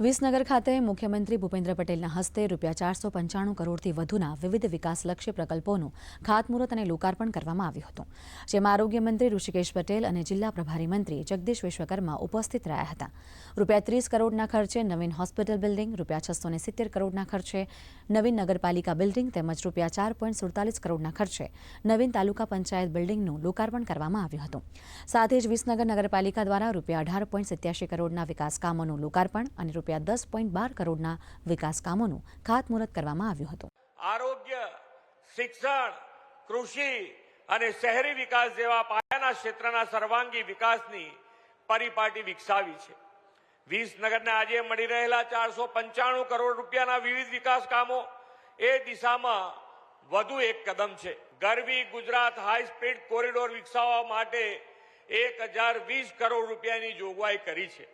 વિસનગર ખાતે મુખ્યમંત્રી ભૂપેન્દ્ર પટેલના હસ્તે રૂપિયા ચારસો પંચાણું કરોડથી વધુના વિવિધ વિકાસલક્ષી પ્રકલ્પોનું ખાતમુહૂર્ત અને લોકાર્પણ કરવામાં આવ્યું હતું, જેમાં આરોગ્ય મંત્રી ઋષિકેશ પટેલ અને જિલ્લા પ્રભારી મંત્રી જગદીશ વિશ્વકર્મા ઉપસ્થિત રહ્યા હતા. રૂપિયા ત્રીસ કરોડના ખર્ચે નવીન હોસ્પિટલ બિલ્ડિંગ, રૂપિયા છસો ને સિત્તેર કરોડના ખર્ચે નવીન નગરપાલિકા બિલ્ડિંગ તેમજ રૂપિયા ચાર પોઈન્ટ સુડતાલીસ કરોડના ખર્ચે નવીન તાલુકા પંચાયત બિલ્ડિંગનું લોકાર્પણ કરવામાં આવ્યું હતું. સાથે જ વિસનગર નગરપાલિકા દ્વારા રૂપિયા અઢાર પોઈન્ટ સિત્યાસી કરોડના વિકાસ કામોનું લોકાર્પણ અને રૂપિયા દસ પોઈન્ટ બાર કરોડના વિકાસ કામોનું ખાતમુહૂર્ત કરવામાં આવ્યું હતું. આરોગ્ય, શિક્ષણ, કૃષિ અને શહેરી વિકાસ જેવા પાયાના ક્ષેત્રના સર્વાંગી વિકાસની પરિપાટી વિકસાવી છે. વિસનગરને આજે મળી રહેલા ચારસો પંચાણું કરોડ રૂપિયાના વિવિધ વિકાસ કામો એ દિશામાં વધુ એક કદમ છે. ગરવી ગુજરાત હાઈ સ્પીડ કોરિડોર વિકસાવવા માટે એક હજાર વીસ કરોડ રૂપિયાની જોગવાઈ કરી છે.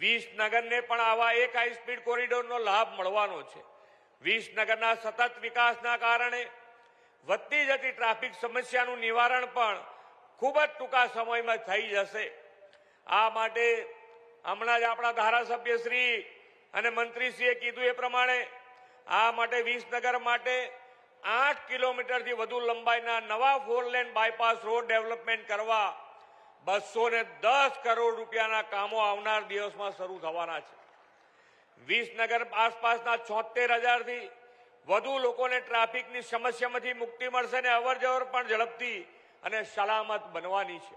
વિસનગરને પણ આવા એક હાઈ સ્પીડ કોરિડોરનો લાભ મળવાનો છે. વિસનગરના સતત વિકાસના કારણે વધતી જતી ટ્રાફિક સમસ્યાનું નિવારણ પણ ખૂબ જ ટૂંકા સમયમાં થઈ જશે. આ માટે હમણાં જ આપણા ધારાસભ્ય શ્રી અને મંત્રીશ્રીએ કીધું એ પ્રમાણે આ માટે વિસનગર માટે આઠ કિલોમીટરથી વધુ લંબાઈના નવા four lane bypass road development કરવા બસો ને દસ કરોડ રૂપિયાના કામો આવનાર દિવસમાં શરૂ થવાના છે. વિસનગર આસપાસના છોતેર હજારથી વધુ લોકોને ટ્રાફિકની સમસ્યામાંથી મુક્તિ મળશે અને અવર પણ ઝડપથી અને સલામત બનવાની છે.